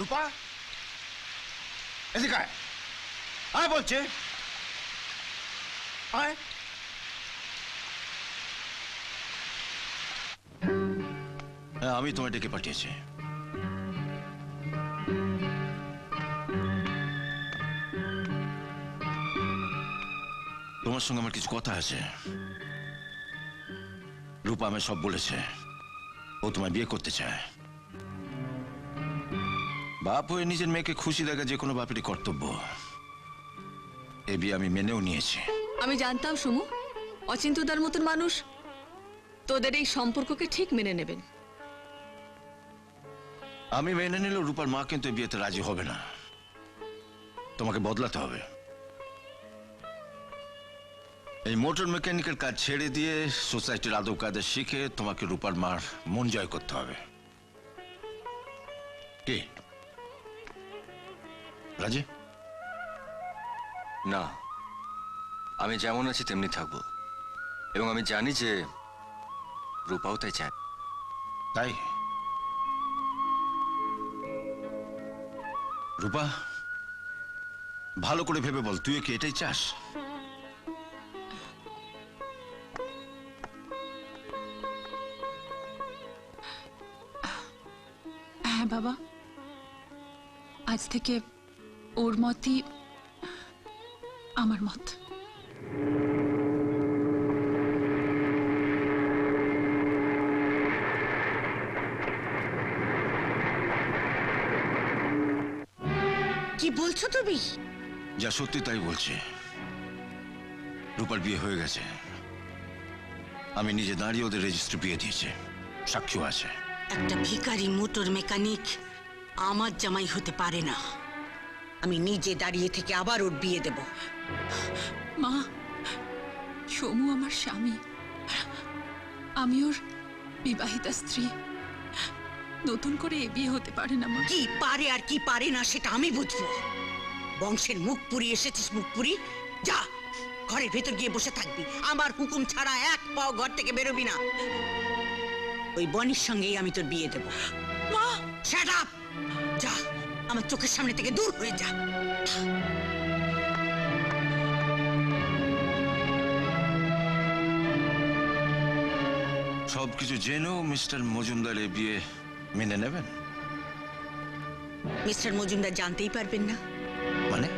রূপা? এদিকে আয়। আয় বলছে। আয়। হ্যাঁ আমি তোমায় ডেকে পাঠিয়েছি। তোমার সঙ্গে আমার কিছু কথা আছে। রূপা আমায় সব বলেছে। ও তোমায় বিয়ে করতে চায়। বাপ হয়ে নিজের মেয়েকে খুশি দেখা যে কোনো বাপেরই কর্তব্য। এ বিয়ে আমি মেনেও নিয়েছি। আমি জানতাম সুমু অচিন্তদার মতন মানুষ তোদের এই সম্পর্ককে ঠিক মেনে নেবেন। আমি মেনে নিলেও রূপার মা কিন্তু বিয়েতে রাজি হবে না। তোমাকে বদলাতে হবে। এই মোটর মেকানিকের কাজ ছেড়ে দিয়ে সোসাইটির আদব কাজে শিখে তোমাকে রূপার মার মন জয় করতে হবে। কি? রাজি? না। আমি যেমন আছি তেমনি থাকব। এবং আমি জানি যে রূপাও তাই চায়। তাই? রূপা ভালো করে ভেবে বল তুই কি এটাই চাস? হ্যাঁ বাবা। আজ থেকে ওর মতই আমার মত। কি বলছো তুমি? যা সত্যি তাই বলছে। রূপার বিয়ে হয়ে গেছে। আমি নিজে দাঁড়িয়ে ওদের রেজিস্ট্রি বিয়ে দিয়েছে। সাক্ষীও আছে। একটা ভিকারি মোটর মেকানিক আমার জামাই হতে পারে না। আমি নিজে দাঁড়িয়ে থেকে আবার ওর বিয়ে দেব। মা সমু আমার স্বামী। আমি ওর বিবাহিতা স্ত্রী। নতুন করে এ বিয়ে হতে পারে না মা। কি পারে আর কি পারে না সেটা আমি বুঝব। বংশের মুখ পুরি এসেছিস মুখ পুরি যা ঘরের ভেতর গিয়ে বসে থাকবি। আমার হুকুম ছাড়া এক পাও ঘর থেকে বেরোবি না। ওই বনির সঙ্গেই আমি তোর বিয়ে দেব। মা! যা। আমার চোখের সামনে থেকে দূর হয়ে যা। সবকিছু জেনেও মিস্টার মজুমদার এ বিয়ে মেনে নেবেন? মিস্টার মজুমদার জানতেই পারবেন না। মানে?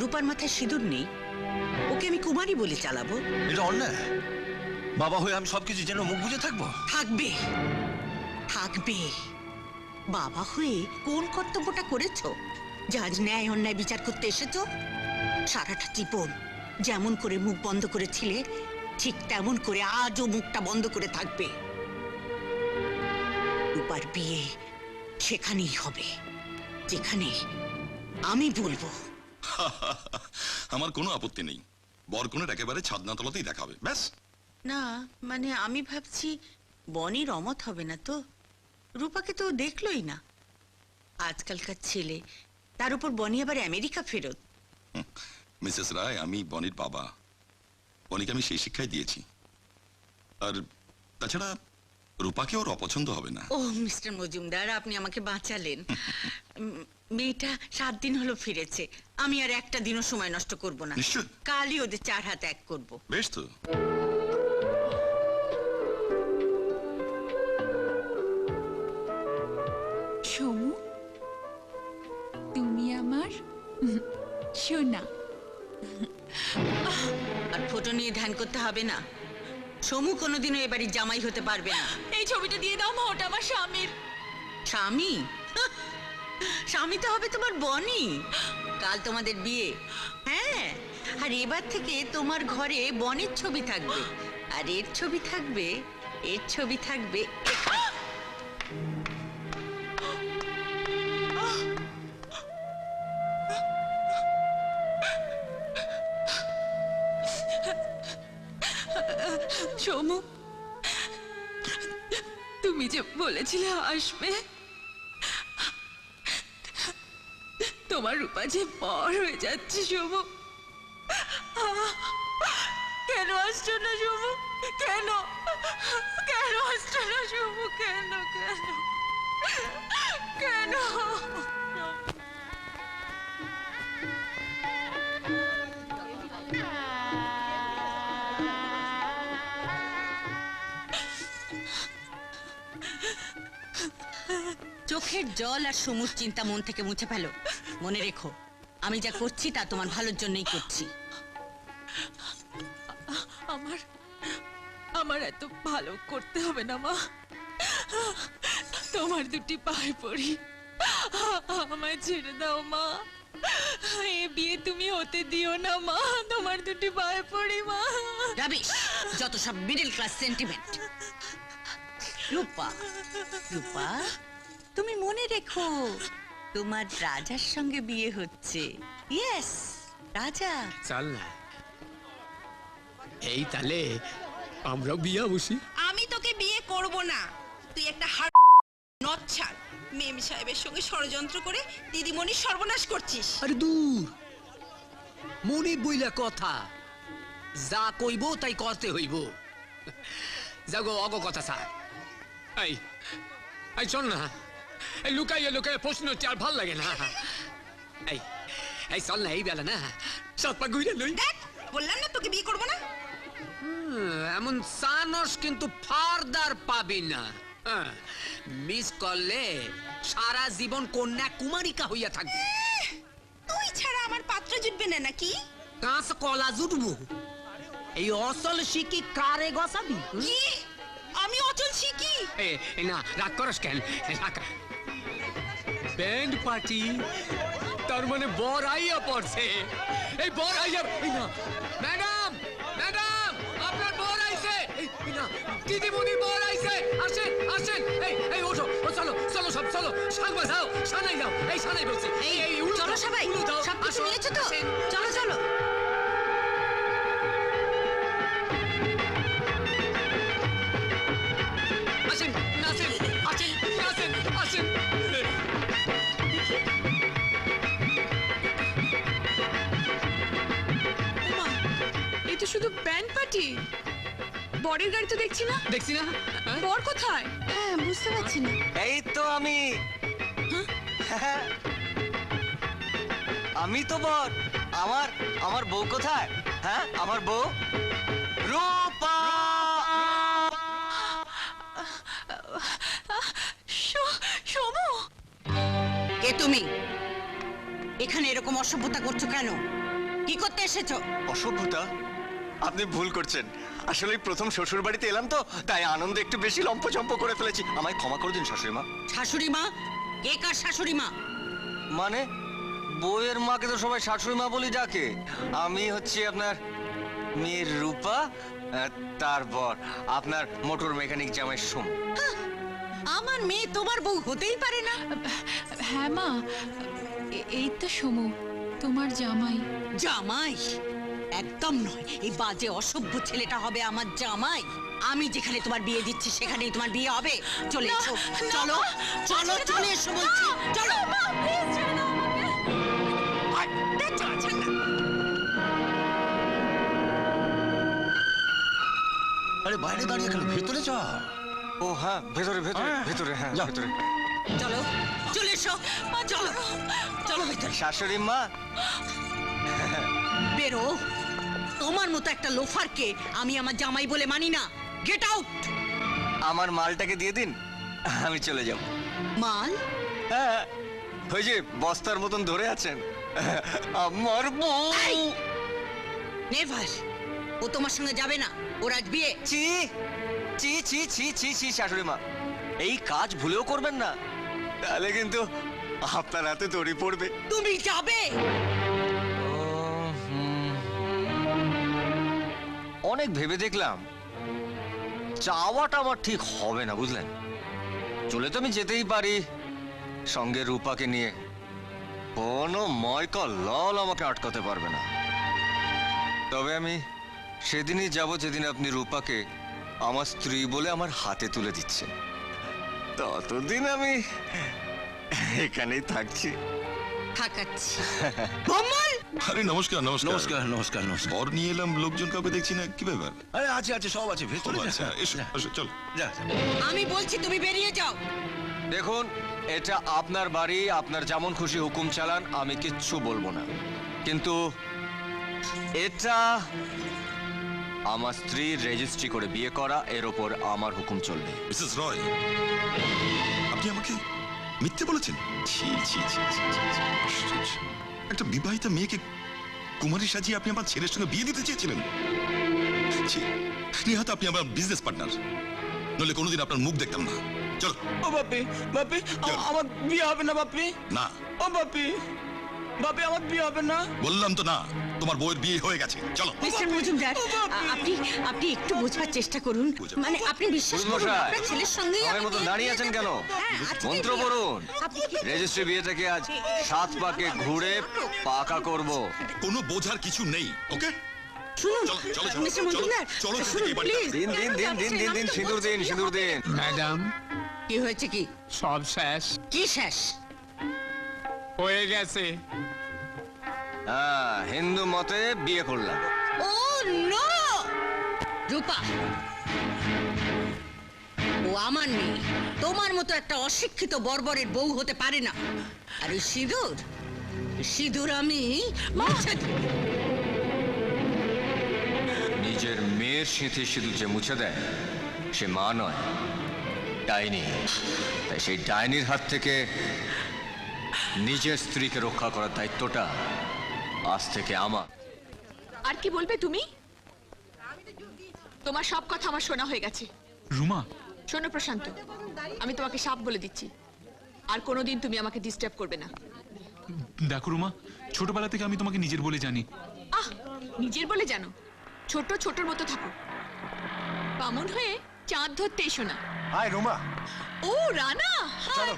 রূপার মাথায় সিঁদুর নেই। ওকে আমি কুমারী বলে চালাবো। এটা অন্যায়। বাবা হয়ে আমি সবকিছু যেন মুখ বুঝে থাকব? থাকবে। থাকবে। বাবা হয়ে কোন কর্তব্যটা করেছ? যে আজ ন্যায় অন্যায় বিচার করতে এসেছ? সারাটা জীবন যেমন করে মুখ বন্ধ করেছিলে ঠিক তেমন করে আজও মুখটা বন্ধ করে থাকবে। রূপার বিয়ে সেখানেই হবে যেখানে আমি বলব। আমার কোনো আপত্তি নেই। বরকনের একেবারে ছাদনাতলাতেই দেখাবে ব্যাস। না মানে আমি ভাবছি বনির অমত হবে না তো? রূপাকে তো দেখলোই না। আজকালকার ছেলে তার উপর বনি আবার আমেরিকা ফেরত। মিসেস রায় আমি বনির বাবা। বনিকে আমি সেই শিক্ষাই দিয়েছি। আর তাছাড়া রূপাকে ওর অপছন্দ হবে না। ও মিস্টার মজুমদার আপনি আমাকে বাঁচালেন। মেয়েটা সাত দিন হলো ফিরেছে। আমি আর একটা দিনও সময় নষ্ট করব না। কালই ওদের চার হাত এক করব। বেশ তো। করতে হবে না। সমু কোনোদিনও এ বাড়ির জামাই হতে পারবে না। এই ছবিটা দিয়ে দাও মা ওটা আমার স্বামীর। স্বামী? স্বামী তো হবে তোমার বনি। কাল তোমাদের বিয়ে। হ্যাঁ আর এবার থেকে তোমার ঘরে বনের ছবি থাকবে। আর এর ছবি থাকবে এর ছবি থাকবে বলেছিলে আসবে তোমার রূপা যে পর হয়ে যাচ্ছে, শুভ। কেন আসছো না, শুভ? কেন? কেন আসছো না, শুভ? কেন কেন? কেন? চোখের জল আর সমুর চিন্তা মন থেকে মুছে ফেলো। মনে রেখো আমি যা করছি তা তোমার ভালোর জন্যই করছি। আমার আমার এত ভালো করতে হবে না মা। তোমার দুটি পায়ে পড়ি। আমায় ছেড়ে দাও মা। এ বিয়ে তুমি হতে দিও না মা। তোমার দুটি পায়ে পড়ি মা। রাবিশ যত সব middle class sentiment Rupa Rupa. তুমি মনে রেখো তোমার রাজার সঙ্গে বিয়ে হচ্ছে। ইয়েস রাজা। চল না। এই তালে আমরা বিয়া বসি। আমি তোকে বিয়ে করব না। তুই একটা হার নদ মেম সাহেবের সঙ্গে ষড়যন্ত্র করে দিদিমণির সর্বনাশ করছিস। আরে দূর। মনে বইলা কথা। যা কইব তাই করতে হইব। যাগো অগ কথা স্যার এই এই শোন না। লুকাইয়ে লুকাইয়ে প্রশ্ন হচ্ছে আর ভালো লাগে না। এই এই চল না এই বেলা না। সাপা ঘুরে লই। দেখ বললাম না তোকে বিয়ে করব না। এমন সানস কিন্তু ফারদার পাবি না। হ্যাঁ, মিস করলে সারা জীবন কন্যা কুমারিকা হইয়া থাকবে। তুই ছাড়া আমার পাত্র জুটবে না নাকি? কাঁচ কলা জুটবো। এই অসল শিকি কারে গসাবি? কি? আমি অচল এ এ না রাগ করস কেন? রাগ ব্যান্ড পার্টি তার মানে বর আইয়া পড়ছে। এই বর আইয়া এই না ম্যাডাম ম্যাডাম আপনার বর আইছে। এই না দিদিমণি বর আইছে। আসেন আসেন। এই এই ওঠো ও চলো চলো সব চলো। সাং বাজাও সানাই দাও। এই সানাই বলছি। এই এই উঠো সবাই উঠো সব কিছু নিয়েছো তো? চলো চলো। ব্যান্ড বরের গাড়ি তো দেখছি না। দেখছি না। হ্যাঁ? বর কোথায়? হ্যাঁ বুঝতে পারছি না। এই তো আমি। হ্যাঁ। আমি তো বর। আমার আমার বউ কোথায়? হ্যাঁ আমার বউ? রূপা! সমু! কে তুমি? এখানে এরকম অসভ্যতা করছ কেন? কি করতে এসেছ? অসভ্যতা? আপনি ভুল করছেন। আসলে প্রথম শ্বশুর বাড়িতে এলাম তো তাই আনন্দে একটু বেশি লম্পচম্প করে ফেলেছি। আমায় ক্ষমা করে দিন শাশুড়ি মা শাশুড়ি মা কে কার শাশুড়ি মা মানে? বউয়ের মাকে তো সবাই শাশুড়ি মা বলি ডাকে। আমি হচ্ছে আপনার মেয়ের রূপা তারপর আপনার মোটর মেকানিক জামাই সোম। আমার মেয়ে তোমার বউ হতেই পারে না। হ্যাঁ মা এই তো সমু তোমার জামাই। জামাই? একদম নয়। এই বাজে অসভ্য ছেলেটা হবে আমার জামাই। আমি যেখানে তোমার বিয়ে দিচ্ছি সেখানেই তোমার বিয়ে হবে। চলে এসো। চলো চলো চলে এসো বলছি। চলো। চল। আরে বাইরে দাঁড়িয়ে কেন? ভেতরে চ ও হ্যাঁ ভেতরে ভেতরে হ্যাঁ, ভেতরে হ্যাঁ। ভেতরে। চলো চলে এসো। চলো চলো ভিতরে। শাশুড়ি মা। বেরো। তোমার মতো একটা লোফারকে আমি আমার জামাই বলে মানি না। গেট আউট আমার মালটাকে দিয়ে দিন আমি চলে যাব। মাল? হ্যাঁ ওই যে বস্তার মতন ধরে আছেন। আমার বউ। নেভার ও তোমার সঙ্গে যাবে না ওর আজ বিয়ে। চি চি চি চি চি চি শাশুড়ি মা এই কাজ ভুলেও করবেন না। তাহলে কিন্তু আপনার হাতে দড়ি পড়বে। তুমি যাবে? অনেক ভেবে দেখলাম। চাওয়াটা আমার ঠিক হবে না, বুঝলেন? চলে তো আমি যেতেই পারি। সঙ্গে রূপাকে নিয়ে। কোনো ময়কা লল আমাকে আটকাতে পারবে না। তবে আমি সেদিনই যাব যেদিন আপনি রূপাকে আমার স্ত্রী বলে আমার হাতে তুলে দিচ্ছেন। ততদিন আমি এখানেই থাকছি। আরে নমস্কার নমস্কার। নমস্কার নমস্কার নমস্কার। বর নিয়ে এলাম লোকজন কাউকে দেখছি না কি ব্যাপার? আরে আছে আছে সব আছে ভেতরে। আচ্ছা এসো এসো চল। যা। আমি বলছি তুমি বেরিয়ে যাও। দেখুন এটা আপনার বাড়ি আপনার যেমন খুশি হুকুম চালান আমি কিচ্ছু বলব না। কিন্তু এটা আমার স্ত্রীর রেজিস্ট্রি করে বিয়ে করা এর ওপর আমার হুকুম চলবে। মিসেস রয় আপনি আমাকে মিথ্যে বলেছেন? ছি আশ্চর্য। একটা বিবাহিতা মেয়েকে কুমারী সাজিয়ে আপনি আমার ছেলের সঙ্গে বিয়ে দিতে চেয়েছিলেন? ছি নিহত আপনি আমার বিজনেস পার্টনার নইলে কোনোদিন আপনার মুখ দেখতাম না। চলো। ও বাপি বাপি আমার বিয়ে হবে না বাপি। না। ও বাপি। বাপি আমার বিয়ে হবে না। বললাম তো না তোমার বউয়ের বিয়ে হয়ে গেছে। চলো। মিস্টার মজুমদার আপনি আপনি একটু বোঝার চেষ্টা করুন। মানে আপনি বিশ্বাস করুন আপনার ছেলের সঙ্গেই আমার আমি মতন বিয়ে দাঁড়িয়ে আছেন কেন? হ্যাঁ, আজকেই মন্ত্র। পড়ুন। রেজিস্ট্রি বিয়েটাকে আজ সাত পাকে ঘুরে পাকা করব। কোনো বোঝার কিছু নেই ওকে? কি হয়েছে কি? সব শেষ। কি শেষ? হয়ে গেছে। হ্যাঁ হিন্দু মতে বিয়ে করলাম। ও নো! রূপা ও আমার মেয়ে। তোমার মতো একটা অশিক্ষিত বর্বরের বউ হতে পারে না। আর ওই সিঁদুর সিঁদুর আমি মুছে দেব। নিজের মেয়ের সিঁথি সিঁদুর যে মুছে দেয় সে মা নয় ডাইনি। তাই সেই ডাইনির হাত থেকে নিজের স্ত্রীকে রক্ষা করার দায়িত্বটা আজ থেকে আমার। আর কি বলবে তুমি? তোমার সব কথা আমার শোনা হয়ে গেছে। রুমা। শোনো প্রশান্ত আমি তোমাকে সাপ বলে দিচ্ছি। আর কোনোদিন তুমি আমাকে ডিস্টার্ব করবে না। দেখো রুমা ছোটবেলা থেকে আমি তোমাকে নিজের বলে জানি। আহ নিজের বলে জানো? ছোট ছোটর মতো থাকো। বামন হয়ে চাঁদ ধরতে এসো না হাই রুমা। ও রানা চলো।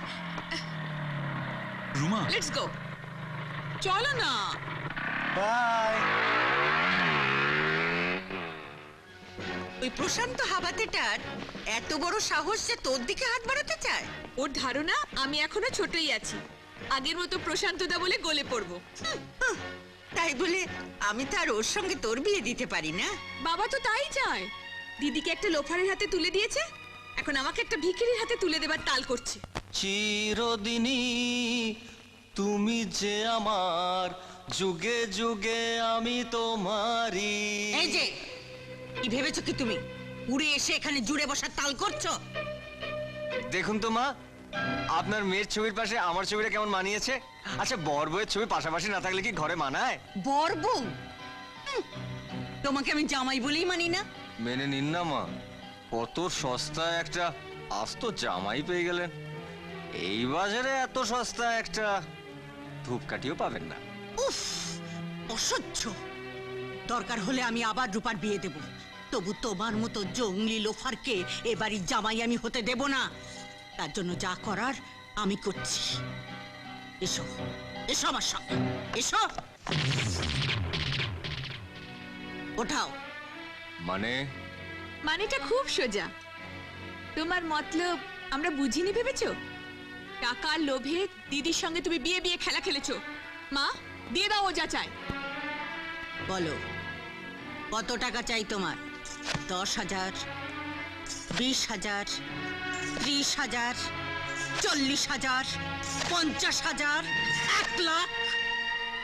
রুমা? লেটস গো চলো না। বাই ওই প্রশান্ত হাবাতেটার এত বড় সাহস যে তোর দিকে হাত বাড়াতে চায়? ওর ধারণা আমি এখনও ছোটই আছি। আগের মতো প্রশান্তদা বলে গলে পড়ব। তাই বলে আমি তো আর ওর সঙ্গে তোর বিয়ে দিতে পারি না। বাবা তো তাই চায়। দিদিকে একটা লোফারের হাতে তুলে দিয়েছে। এখন আমাকে একটা ভিখিরির হাতে তুলে দেবার তাল করছে। চিরদিনই তুমি যে আমার যুগে যুগে আমি তোমারই। এই যে কি ভেবেছো কি তুমি? উড়ে এসে এখানে জুড়ে বসার তাল করছ? দেখুন তো মা আপনার মেয়ের ছবির পাশে আমার ছবিটা কেমন মানিয়েছে? আচ্ছা বর বউয়ের ছবি পাশাপাশি না থাকলে কি ঘরে মানায়? বরবউ হুঁ, তোমাকে আমি জামাই বলেই মানি না। মেনে নিন না মা কত সস্তা একটা আস্ত জামাই পেয়ে গেলেন। এই বাজারে এত সস্তা একটা ধূপকাঠিও পাবেন না। উফ অসহ্য। দরকার হলে আমি আবার রূপার বিয়ে দেব। তবু তোমার মতো জঙ্গলি লোফারকে এ বাড়ির জামাই আমি হতে দেব না। তার জন্য যা করার আমি করছি। এসো এসো আমার সঙ্গে এসো। ওঠাও। মানে? মানেটা খুব সোজা। তোমার মতলব আমরা বুঝিনি ভেবেছো? টাকার লোভে দিদির সঙ্গে তুমি বিয়ে বিয়ে খেলা খেলেছো। মা দিয়ে দাও ও যা চায়। বলো কত টাকা চাই তোমার? দশ হাজার বিশ হাজার ত্রিশ হাজার চল্লিশ হাজার পঞ্চাশ হাজার এক লাখ।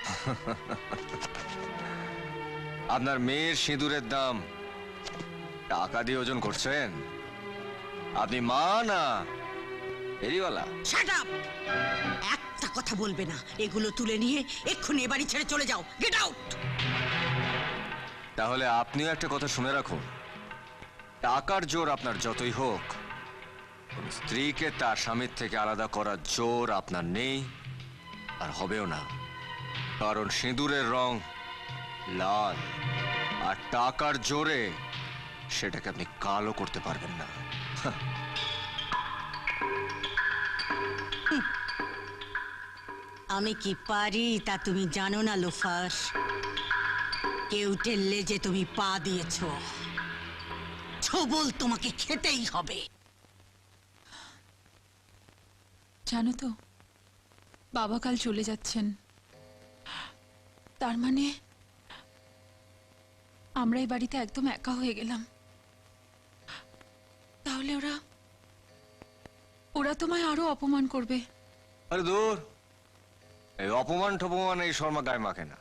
আপনার মেয়ের সিঁদুরের দাম টাকা দিয়ে ওজন করছেন? আপনি মা না? এরিওয়ালা শাট আপ একটা কথা বলবে না। এগুলো তুলে নিয়ে এক্ষুনি এ বাড়ি ছেড়ে চলে যাও। গেট আউট তাহলে আপনিও একটা কথা শুনে রাখুন। টাকার জোর আপনার যতই হোক স্ত্রীকে তার স্বামীর থেকে আলাদা করার জোর আপনার নেই আর হবেও না। কারণ সিঁদুরের রং লাল আর টাকার জোরে সেটাকে আপনি কালো করতে পারবেন না। আমি কি পারি তা তুমি জানো না লোফার। কেউ টেললে যে তুমি পা দিয়েছ ছবল তোমাকে খেতেই হবে। জানো তো বাবা কাল চলে যাচ্ছেন। তার মানে আমরা এই বাড়িতে একদম একা হয়ে গেলাম। তাহলে ওরা ওরা তোমায় আরও অপমান করবে। আরে দূর। এই অপমান টপমান এই শর্মা গায়ে মাখে না।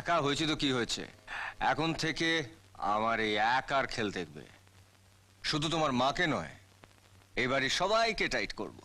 একা হয়েছে তো কি হয়েছে? এখন থেকে আমার এই একার খেল দেখবে। শুধু তোমার মাকে নয়, এবারে সবাইকে টাইট করব।